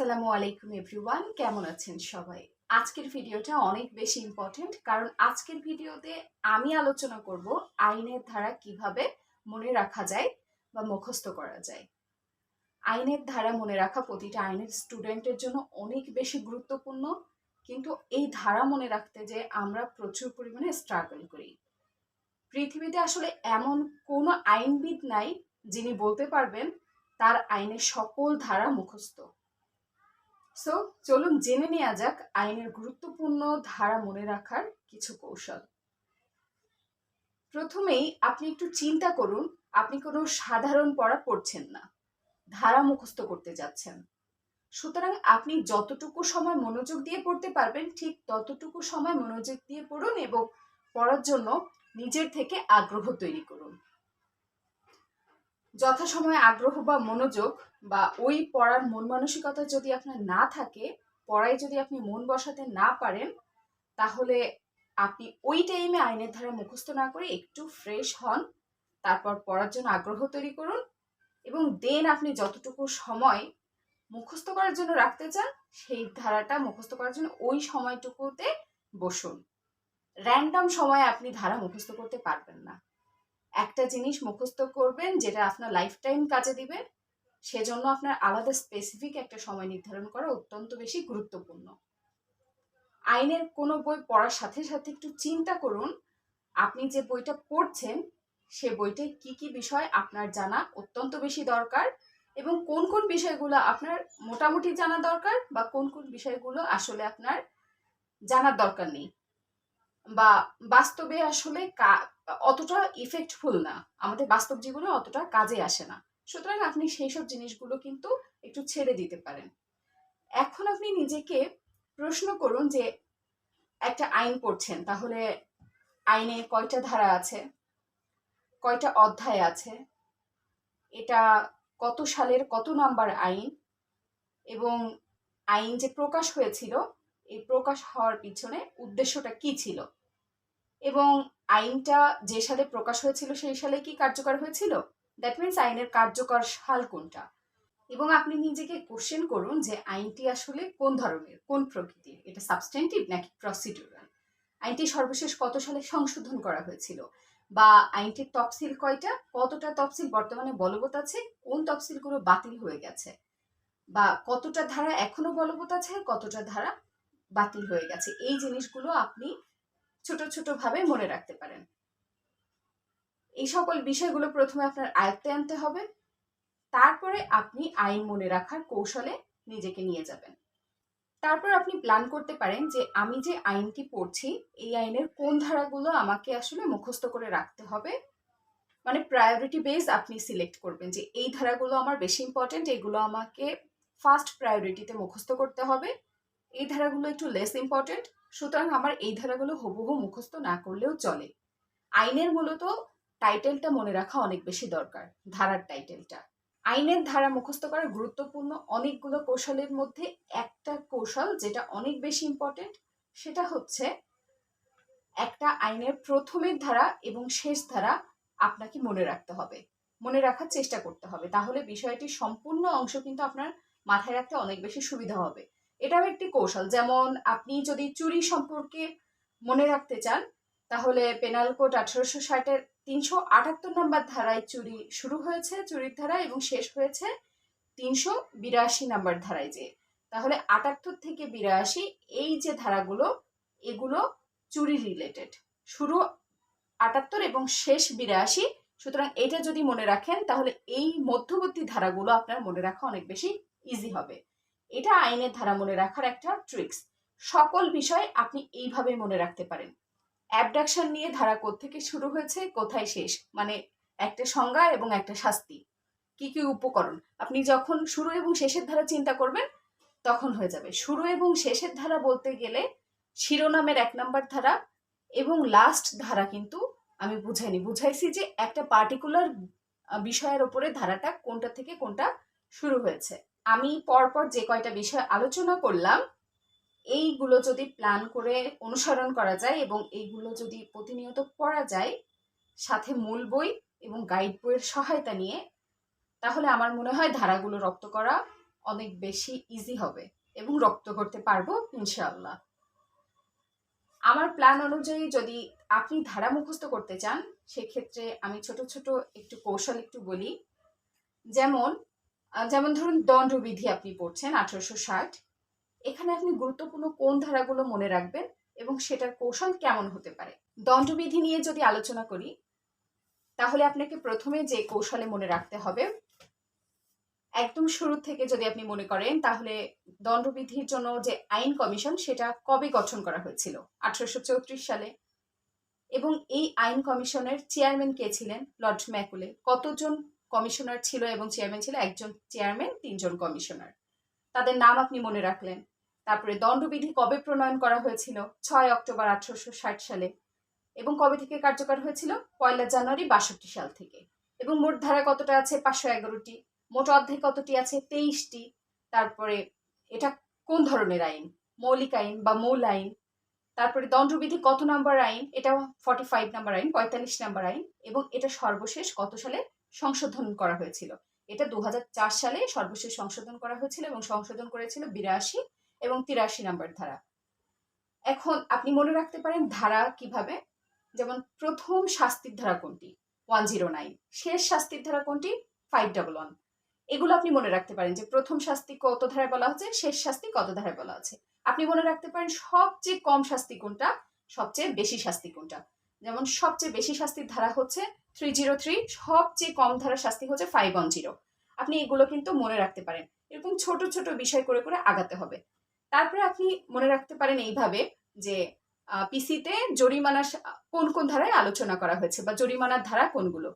আসসালামু আলাইকুম এভরিওয়ান, কেমন আছেন সবাই? আজকের ভিডিওটা অনেক বেশি ইম্পর্টেন্ট কারণ আজকের ভিডিওতে আমি আলোচনা করব আইনের ধারা কীভাবে মনে রাখা যায় বা মুখস্থ করা যায়। আইনের ধারা মনে রাখা প্রতিটা আইনের স্টুডেন্টের জন্য অনেক বেশি গুরুত্বপূর্ণ, কিন্তু এই ধারা মনে রাখতে যে আমরা প্রচুর পরিমাণে স্ট্রাগল করি। পৃথিবীতে আসলে এমন কোনো আইনবিদ নাই যিনি বলতে পারবেন তার আইনের সকল ধারা মুখস্থ। সো চলুন জেনে নেওয়া যাক আইনের গুরুত্বপূর্ণ ধারা মনে রাখার কিছু কৌশল। প্রথমেই আপনি একটু চিন্তা করুন, আপনি কোনো সাধারণ পড়া পড়ছেন না, ধারা মুখস্থ করতে যাচ্ছেন। সুতরাং আপনি যতটুকু সময় মনোযোগ দিয়ে পড়তে পারবেন, ঠিক ততটুকু সময় মনোযোগ দিয়ে পড়ুন এবং পড়ার জন্য নিজের থেকে আগ্রহ তৈরি করুন। যথাসময়ে আগ্রহ বা মনোযোগ বা ওই পড়ার মন মানসিকতা যদি আপনার না থাকে, পড়ায় যদি আপনি মন বসাতে না পারেন, তাহলে আপনি ওই টাইমে আইনের ধারা মুখস্থ না করে একটু ফ্রেশ হন, তারপর পড়ার জন্য আগ্রহ তৈরি করুন এবং দেন আপনি যতটুকু সময় মুখস্থ করার জন্য রাখতে চান, সেই ধারাটা মুখস্থ করার জন্য ওই সময়টুকুতে বসুন। র্যান্ডম সময়ে আপনি ধারা মুখস্থ করতে পারবেন না। একটা জিনিস মুখস্থ করবেন, যেটা আপনার লাইফ টাইম কাজে দিবে সেজন্য আপনার আলাদা স্পেসিফিক একটা সময় নির্ধারণ করা অত্যন্ত বেশি গুরুত্বপূর্ণ। আইনের কোনো বই পড়ার সাথে সাথে একটু চিন্তা করুন, আপনি যে বইটা পড়ছেন, সে বইতে কি কি বিষয় আপনার জানা অত্যন্ত বেশি দরকার এবং কোন কোন বিষয়গুলো আপনার মোটামুটি জানা দরকার বা কোন কোন বিষয়গুলো আসলে আপনার জানার দরকার নেই বা বাস্তবে আসলে অতটা ইফেক্টফুল না। আমাদের বাস্তব জীবনে অতটা কাজে আসে না। সুতরাং আপনি সেই সব জিনিসগুলো কিন্তু একটু ছেড়ে দিতে পারেন। এখন আপনি নিজেকে প্রশ্ন করুন যে, একটা আইন পড়ছেন, তাহলে আইনে কয়টা ধারা আছে? কয়টা অধ্যায় আছে? এটা কত সালের কত নাম্বার আইন? এবং আইন যে প্রকাশ হয়েছিল, এই প্রকাশ হওয়ার পিছনে উদ্দেশ্যটা কি ছিল? এবং আইনটা যে সালে প্রকাশ হয়েছিল, সেই সালে কি কার্যকর হয়েছিল? দ্যাট মিনস আইনের কার্যকর সাল কোনটা? এবং আপনি নিজেকে কোশ্চেন করুন যে আইনটি আসলে কোন ধরনের, কোন প্রকৃতির? এটা সাবস্টেন্টিভ নাকি প্রসিডিউরাল আইনটি সর্বশেষ কত সালে সংশোধন করা হয়েছিল? বা আইনটির তফসিল কয়টা? কতটা তফসিল বর্তমানে বলবৎ আছে? কোন তফসিলগুলো বাতিল হয়ে গেছে? বা কতটা ধারা এখনও বলবৎ আছে? কতটা ধারা বাতিল হয়ে গেছে? এই জিনিসগুলো আপনি ছোট ছোট ভাবে মনে রাখতে পারেন। এই সকল বিষয়গুলো প্রথমে আপনার আয়ত্তে আনতে হবে। তারপরে আপনি আইন মনে রাখার কৌশলে নিজেকে নিয়ে যাবেন। তারপর আপনি প্ল্যান করতে পারেন যে আমি যে আইনটি পড়ছি, এই আইনের কোন ধারাগুলো আমাকে আসলে মুখস্থ করে রাখতে হবে। মানে প্রায়োরিটি বেস আপনি সিলেক্ট করবেন যে এই ধারাগুলো আমার বেশি ইম্পর্টেন্ট এগুলো আমাকে ফার্স্ট প্রায়োরিটিতে মুখস্থ করতে হবে। এই ধারাগুলো একটু লেস ইম্পর্টেন্ট সুতরাং আমার এই ধারাগুলো হুবহু মুখস্থ না করলেও চলে। আইনের মূলত টাইটেলটা মনে রাখা অনেক বেশি দরকার, ধারার টাইটেলটা আইনের ধারা মুখস্থ করার গুরুত্বপূর্ণ অনেকগুলো কৌশলের মধ্যে একটা কৌশল যেটা অনেক বেশি ইম্পর্টেন্ট সেটা হচ্ছে একটা আইনের প্রথমের ধারা এবং শেষ ধারা আপনাকে মনে রাখতে হবে, মনে রাখার চেষ্টা করতে হবে। তাহলে বিষয়টির সম্পূর্ণ অংশ কিন্তু আপনার মাথায় রাখতে অনেক বেশি সুবিধা হবে। এটাও একটি কৌশল, যেমন আপনি যদি চুরি সম্পর্কে মনে রাখতে চান, তাহলে পেনাল কোড আঠারোশো ষাটের তিনশো আটাত্তর নম্বর ধারায় চুরি শুরু হয়েছে, চুরির ধারা এবং শেষ হয়েছে তিনশো বিরাশি নাম্বার ধারায় যে। তাহলে আটাত্তর থেকে বিরাশি, এই যে ধারাগুলো, এগুলো চুরি রিলেটেড শুরু আটাত্তর এবং শেষ বিরাশি, সুতরাং এটা যদি মনে রাখেন, তাহলে এই মধ্যবর্তী ধারাগুলো আপনার মনে রাখা অনেক বেশি ইজি হবে। এটা আইনের ধারা মনে রাখার একটা ট্রিক্স সকল বিষয় আপনি এইভাবে মনে রাখতে পারেন। অ্যাবডাকশন নিয়ে ধারা থেকে শুরু হয়েছে, কোথায় শেষ? মানে একটা সংজ্ঞা এবং একটা শাস্তি। কি কি উপকরণ? আপনি যখন শুরু এবং শেষের ধারা চিন্তা করবেন, তখন হয়ে যাবে। শুরু এবং শেষের ধারা বলতে গেলে শিরোনামের এক নম্বর ধারা এবং লাস্ট ধারা কিন্তু আমি বুঝাইনি। বুঝাইছি যে একটা পার্টিকুলার বিষয়ের ওপরে ধারাটা কোনটা থেকে কোনটা শুরু হয়েছে। আমি পরপর যে কয়টা বিষয় আলোচনা করলাম এইগুলো যদি প্ল্যান করে অনুসরণ করা যায় এবং এইগুলো যদি প্রতিনিয়ত পড়া যায় সাথে মূল বই এবং গাইড বইয়ের সহায়তা নিয়ে, তাহলে আমার মনে হয় ধারাগুলো রপ্ত করা অনেক বেশি ইজি হবে এবং রপ্ত করতে পারব ইনশাআল্লাহ। আমার প্ল্যান অনুযায়ী যদি আপনি ধারা মুখস্থ করতে চান, সেক্ষেত্রে আমি ছোট ছোট একটু কৌশল একটু বলি। যেমন যেমন ধরুন দণ্ডবিধি আপনি পড়ছেন আঠারোশো ষাট এখানে আপনি গুরুত্বপূর্ণ কোন ধারাগুলো মনে রাখবেন এবং সেটার কৌশল কেমন হতে পারে? দণ্ডবিধি নিয়ে যদি আলোচনা করি, তাহলে আপনাকে প্রথমে যে কৌশলে মনে রাখতে হবে, একদম শুরু থেকে যদি আপনি মনে করেন, তাহলে দণ্ডবিধির জন্য যে আইন কমিশন, সেটা কবে গঠন করা হয়েছিল? আঠারোশো চৌত্রিশ সালে। এবং এই আইন কমিশনের চেয়ারম্যান কে ছিলেন? Lord Macaulay. কতজন কমিশনার ছিল এবং চেয়ারম্যান ছিল? একজন চেয়ারম্যান, তিনজন কমিশনার। তাদের নাম আপনি মনে রাখলেন। তারপরে দণ্ডবিধি কবে প্রণয়ন করা হয়েছিল? ছয় অক্টোবর আঠারোশো ষাট সালে। এবং কবে থেকে কার্যকর হয়েছিল? পয়লা জানুয়ারি বাষট্টি সাল থেকে। এবং মোট ধারা কতটা আছে? পাঁচশো এগারোটি। মোট অধ্যায় কতটি আছে? তেইশটি। তারপরে এটা কোন ধরনের আইন? মৌলিক আইন বা মূল আইন? তারপরে দণ্ডবিধি কত নাম্বার আইন? এটা ফর্টি ফাইভ নাম্বার আইন, পঁয়তাল্লিশ নাম্বার আইন। এবং এটা সর্বশেষ কত সালে সংশোধন করা হয়েছিল? এটা দু হাজার চার সালে সর্বশেষ সংশোধন করা হয়েছিল এবং সংশোধন করেছিল বিরাশি এবং তিরাশি নাম্বার ধারা। এখন আপনি মনে রাখতে পারেন ধারা কীভাবে? যেমন প্রথম শাস্তির ধারা কোনটি? One zero nine. শেষ শাস্তির ধারা কোনটি? Five double one. এগুলো আপনি মনে রাখতে পারেন যে প্রথম শাস্তি কত ধারায় বলা হচ্ছে? শেষ শাস্তি কত ধারায় বলা আছে আপনি মনে রাখতে পারেন সবচেয়ে কম শাস্তি কোনটা? সবচেয়ে বেশি শাস্তি কোনটা? যেমন সবচেয়ে বেশি শাস্তির ধারা হচ্ছে থ্রি জিরো থ্রি, সবচেয়ে কম ধারার শাস্তি হচ্ছে ফাইভ ওয়ান জিরো। আপনি এগুলো কিন্তু মনে রাখতে পারেন। এরকম ছোট ছোট বিষয় করে করে আগাতে হবে। তারপরে আপনি মনে রাখতে পারেন এইভাবে যে পিসিতে জরিমানা কোন কোন ধারায় আলোচনা করা হয়েছে বা জরিমানার ধারা কোনগুলো?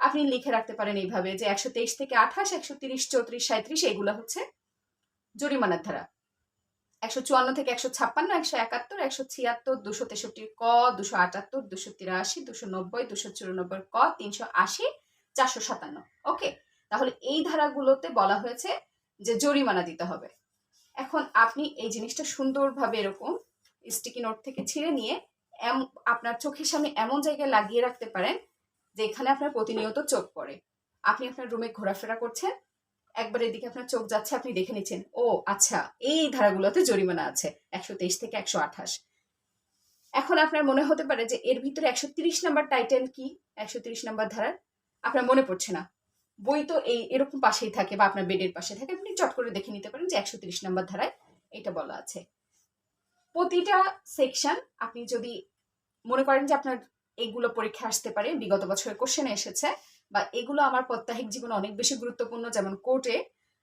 আপনি লিখে রাখতে পারেন এইভাবে যে, একশো তেইশ থেকে আঠাশ, একশো তিরিশ, চৌত্রিশ সাঁত্রিশ এগুলো হচ্ছে জরিমানার ধারা। একশো চুয়ান্ন থেকে একশো ছাপ্পান্ন, একশো একাত্তর, একশো ছিয়াত্তর, দুশো তেষট্টি ক, দুশো আটাত্তর, দুশো তিরাশি, দুশো নব্বই, দুশো চুরানব্বই ক, তিনশো আশি, চারশো সাতান্ন। ওকে? তাহলে এই ধারাগুলোতে বলা হয়েছে যে, জরিমানা দিতে হবে। এখন আপনি এই জিনিসটা সুন্দরভাবে এরকম স্টিকি নোট থেকে ছিঁড়ে নিয়ে এম- আপনার চোখের সামনে এমন জায়গায় লাগিয়ে রাখতে পারেন যে এখানে আপনার প্রতিনিয়ত চোখ পড়ে। আপনি আপনার রুমে ঘোরাফেরা করছেন, একবার এদিকে আপনার চোখ যাচ্ছে, আপনি দেখে নিচ্ছেন, ও আচ্ছা এই ধারাগুলোতে জরিমানা আছে, একশো তেইশ থেকে একশো আঠাশ। এখন আপনার মনে হতে পারে যে এর ভিতরে একশো তিরিশ নাম্বার টাইটেল কি? একশো তিরিশ নাম্বার ধারার? আপনার মনে পড়ছে না। বই তো এই এরকম পাশেই থাকে বা আপনার বেডের পাশে থাকে, আপনি চট করে দেখে নিতে পারেন যে একশো তিরিশ নম্বর ধারায় এটা বলা আছে। প্রতিটা সেকশন আপনি যদি মনে করেন যে আপনার এইগুলো পরীক্ষা আসতে পারে, বিগত বছরের কোশ্চেনে এসেছে বা এগুলো আমার প্রত্যাহিক জীবনে অনেক বেশি গুরুত্বপূর্ণ, যেমন কোর্টে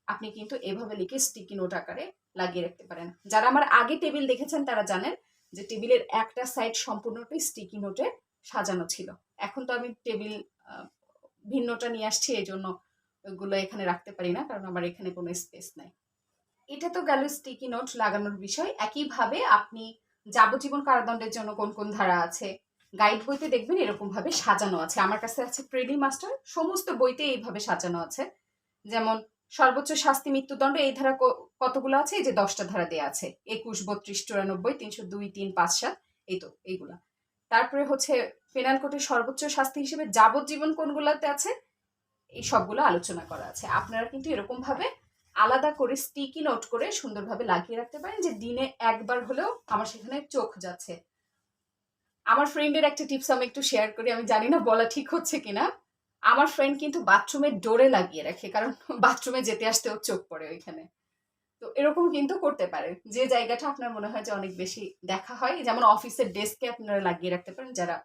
আপনি কিন্তু এভাবে লিখে স্টিকি নোট আকারে লাগিয়ে রাখতে পারেন। যারা আমার আগে টেবিল দেখেছেন তারা জানেন যে টেবিলের একটা সাইড সম্পূর্ণটাই স্টিকি নোটে সাজানো ছিল। এখন তো আমি টেবিল ভিন্নটা নিয়ে আসছি এই জন্য ওইগুলো এখানে রাখতে পারি না, কারণ আমার এখানে কোনো স্পেস নাই। এটা তো গেল স্টিকি নোট লাগানোর বিষয়। একইভাবে আপনি যাবজ্জীবন কারাদণ্ডের জন্য কোন কোন ধারা আছে গাইড বইতে দেখবেন এরকম ভাবে সাজানো আছে। আমার কাছে আছে প্রেডি মাস্টার সমস্ত বইতে এইভাবে সাজানো আছে। যেমন, সর্বোচ্চ শাস্তি মৃত্যুদণ্ড, এই ধারা কতগুলো আছে? এই যে দশটা ধারা দেওয়া আছে। একুশ, বত্রিশ, চুরানব্বই, তিনশো দুই, তিন, পাঁচ, সাত, এই তো, এইগুলা। তারপরে হচ্ছে পেনাল কোর্টের সর্বোচ্চ শাস্তি হিসেবে যাবজ্জীবন কোনগুলোতে আছে? এই সবগুলো আলোচনা করা আছে। আপনারা কিন্তু এরকম ভাবে আলাদা করে স্টিকি নোট করে সুন্দরভাবে লাগিয়ে রাখতে পারেন যে দিনে একবার হলেও আমার সেখানে চোখ যাচ্ছে। আমার ফ্রেন্ডের একটা টিপস আমি একটু শেয়ার করি, আমি জানি না বলা ঠিক হচ্ছে কিনা। আমার ফ্রেন্ড কিন্তু বাথরুমের ডোরে লাগিয়ে রাখে, কারণ বাথরুমে যেতে আসতে ওর চোখ পড়ে ওইখানে। তো এরকম কিন্তু করতে পারে। যে জায়গাটা আপনার মনে হয় যে অনেক বেশি দেখা হয়, যেমন অফিসের ডেস্কে আপনারা লাগিয়ে রাখতে পারেন, যারা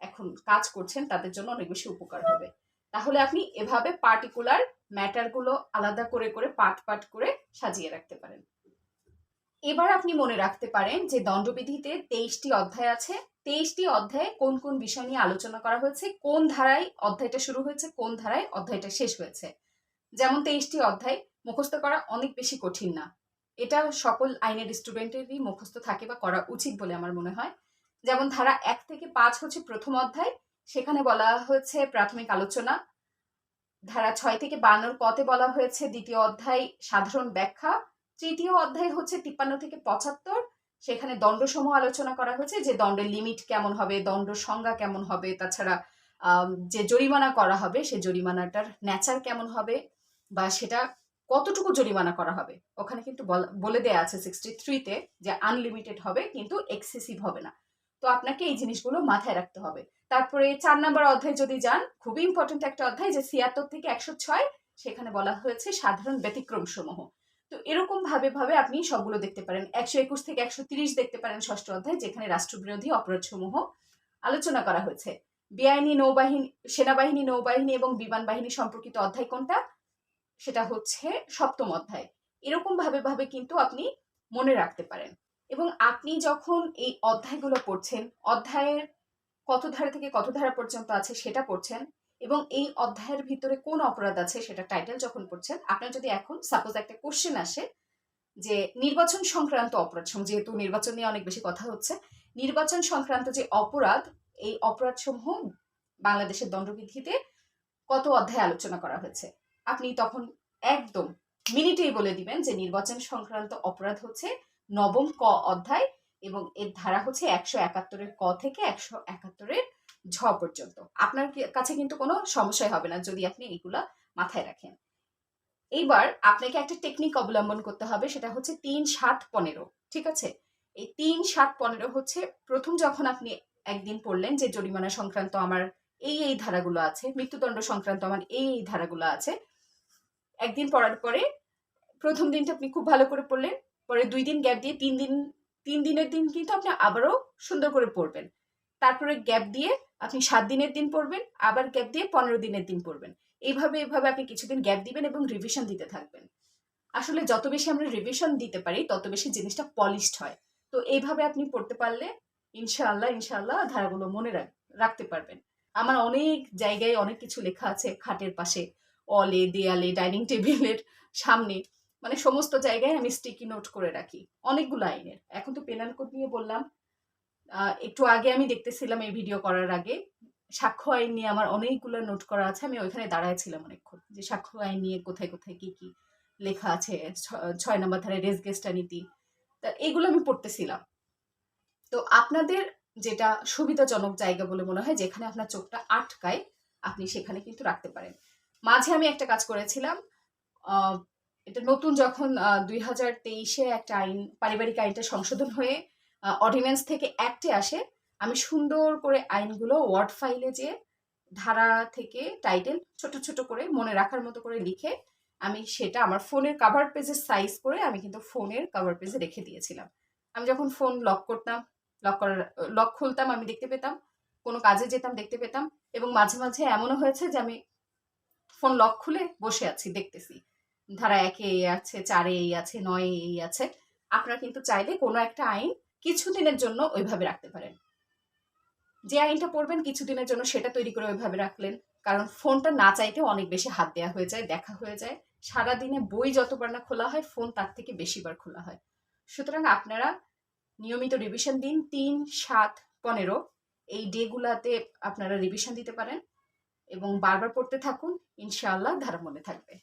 এখন কাজ করছেন, তাদের জন্য অনেক বেশি উপকার হবে। তাহলে আপনি এভাবে পার্টিকুলার ম্যাটারগুলো আলাদা করে করে পাট পাট করে সাজিয়ে রাখতে পারেন। এবার আপনি মনে রাখতে পারেন যে দণ্ডবিধিতে তেইশটি অধ্যায় আছে। তেইশটি অধ্যায়ে কোন কোন বিষয় নিয়ে আলোচনা করা হয়েছে? কোন ধারায় অধ্যায়টা শুরু হয়েছে? কোন ধারায় অধ্যায়টা শেষ হয়েছে? যেমন তেইশটি অধ্যায়, মুখস্থ করা অনেক বেশি কঠিন না। এটা সকল আইনের স্টুডেন্টেরই মুখস্থ থাকে বা করা উচিত বলে আমার মনে হয়। যেমন ধারা এক থেকে পাঁচ হচ্ছে প্রথম অধ্যায়, সেখানে বলা হয়েছে প্রাথমিক আলোচনা। ধারা ছয় থেকে বান্নর পথে বলা হয়েছে দ্বিতীয় অধ্যায় সাধারণ ব্যাখ্যা। তৃতীয় অধ্যায় হচ্ছে তিপ্পান্ন থেকে পঁচাত্তর, সেখানে দণ্ডসমূহ আলোচনা করা হয়েছে যে দণ্ডের লিমিট কেমন হবে, দণ্ড সংজ্ঞা কেমন হবে, তাছাড়া যে জরিমানা করা হবে, সে জরিমানাটার ন্যাচার কেমন হবে বা সেটা কতটুকু জরিমানা করা হবে। ওখানে কিন্তু বলে দেয়া আছে সিক্সটি থ্রিতে যে আনলিমিটেড হবে, কিন্তু এক্সেসিভ হবে না। তো আপনাকে এই জিনিসগুলো মাথায় রাখতে হবে। তারপরে চার নাম্বার অধ্যায় যদি যান, খুবই ইম্পর্টেন্ট একটা অধ্যায় যে ছিয়াত্তর থেকে একশো ছয়, সেখানে বলা হয়েছে সাধারণ ব্যতিক্রম সমূহ তো এরকম ভাবে ভাবে আপনি সবগুলো দেখতে পারেন। একশো একুশ থেকে একশো তিরিশ দেখতে পারেন ষষ্ঠ অধ্যায়, যেখানে রাষ্ট্রবিরোধী অপরাধ সমূহ আলোচনা করা হয়েছে। বেআইনি নৌবাহিনী, সেনাবাহিনী, নৌবাহিনী এবং বিমান বাহিনী সম্পর্কিত অধ্যায় কোনটা? সেটা হচ্ছে সপ্তম অধ্যায়। এরকম ভাবে ভাবে কিন্তু আপনি মনে রাখতে পারেন। এবং আপনি যখন এই অধ্যায়গুলো পড়ছেন, অধ্যায়ের কত ধারা থেকে কত ধারা পর্যন্ত আছে সেটা পড়ছেন এবং এই অধ্যায়ের ভিতরে কোন অপরাধ আছে সেটা টাইটেল যখন পড়ছেন, আপনার যদি এখন সাপোজ একটা কোশ্চেন আসে যে নির্বাচন সংক্রান্ত অপরাধ, যেহেতু নির্বাচন নিয়ে অনেক বেশি কথা হচ্ছে, নির্বাচন সংক্রান্ত যে অপরাধ, এই অপরাধ সমূহ বাংলাদেশের দণ্ডবিধিতে কত অধ্যায় আলোচনা করা হয়েছে? আপনি তখন একদম মিনিটেই বলে দিবেন যে নির্বাচন সংক্রান্ত অপরাধ হচ্ছে নবম ক অধ্যায় এবং এর ধারা হচ্ছে একশো একাত্তরের ক থেকে একশো একাত্তরের ঝ পর্যন্ত। আপনার কাছে কিন্তু কোনো সমস্যাই হবে না যদি আপনি এইগুলা মাথায় রাখেন। এইবার আপনাকে একটা টেকনিক অবলম্বন করতে হবে, সেটা হচ্ছে তিন, সাত, পনেরো, ঠিক আছে? এই তিন, সাত, পনেরো হচ্ছে প্রথম যখন আপনি একদিন পড়লেন যে জরিমানা সংক্রান্ত আমার এই এই ধারাগুলো আছে, মৃত্যুদণ্ড সংক্রান্ত আমার এই এই ধারাগুলো আছে, একদিন পড়ার পরে প্রথম দিনটা আপনি খুব ভালো করে পড়লেন পরে দুই দিন গ্যাপ দিয়ে তিন দিন, তিন দিনের দিন কিন্তু আপনি আবারও সুন্দর করে পড়বেন। তারপরে গ্যাপ দিয়ে আপনি সাত দিনের দিন পড়বেন, আবার গ্যাপ দিয়ে পনেরো দিনের দিন পড়বেন। এইভাবে এইভাবে আপনি কিছুদিন গ্যাপ দিবেন এবং রিভিশন দিতে থাকবেন। আসলে যত বেশি আমরা রিভিশন দিতে পারি, তত বেশি জিনিসটা পলিশড হয়। তো এইভাবে আপনি পড়তে পারলে ইনশাআল্লাহ ইনশাআল্লাহ ধারাগুলো মনে রাখ- রাখতে পারবেন। আমার অনেক জায়গায় অনেক কিছু লেখা আছে খাটের পাশে, অলে, দেয়ালে, ডাইনিং টেবিলের সামনে। মানে সমস্ত জায়গায় আমি স্টিকি নোট করে রাখি। অনেকগুলো আইনের এখন তো পেনাল কোড নিয়ে বললাম। একটু আগে আমি দেখতেছিলাম এই ভিডিও করার আগে। সাক্ষ্য আইন নিয়ে আমার অনেকগুলো নোট করা আছে। আমি ওইখানে দাঁড়ায় ছিলাম অনেকক্ষণ যে সাক্ষ্য আইন নিয়ে কোথায় কোথায় কি কি লেখা আছে ছয় নম্বর ধারে রেস গেস্টা নীতি। তা এগুলো আমি পড়তেছিলাম। তো আপনাদের যেটা সুবিধাজনক জায়গা বলে মনে হয়, যেখানে আপনার চোখটা আটকায়, আপনি সেখানে কিন্তু রাখতে পারেন। মাঝে আমি একটা কাজ করেছিলাম। এটা নতুন যখন দুই হাজার তেইশে একটা আইন, পারিবারিক আইনটা সংশোধন হয়ে অর্ডিন্যান্স থেকে অ্যাক্টে আসে, আমি সুন্দর করে আইনগুলো ওয়ার্ড ফাইলে যে ধারা থেকে টাইটেল ছোট ছোট করে মনে রাখার মতো করে লিখে, আমি সেটা আমার ফোনের কাভার পেজের সাইজ করে আমি কিন্তু ফোনের কাভার পেজে রেখে দিয়েছিলাম। আমি যখন ফোন লক করতাম লক করার লক খুলতাম, আমি দেখতে পেতাম, কোনো কাজে যেতাম, দেখতে পেতাম, এবং মাঝে মাঝে এমনও হয়েছে যে আমি ফোন লক খুলে বসে আছি, দেখতেছি। ধারা একে এই আছে, চারে এই আছে, নয় এই আছে। আপনারা কিন্তু চাইলে কোনো একটা আইন কিছুদিনের জন্য ওইভাবে রাখতে পারেন। যে আইনটা পড়বেন কিছুদিনের জন্য সেটা তৈরি করে ওইভাবে রাখলেন। কারণ ফোনটা না চাইতে অনেক বেশি হাত দেওয়া হয়ে যায়, দেখা হয়ে যায়। সারাদিনে বই যতবার না খোলা হয়, ফোন তার থেকে বেশিবার খোলা হয়। সুতরাং আপনারা নিয়মিত রিভিশন দিন তিন, সাত, পনেরো। এই ডেগুলাতে আপনারা রিভিশন দিতে পারেন এবং বারবার পড়তে থাকুন। ইনশাআল্লাহ ধারা মনে থাকবে।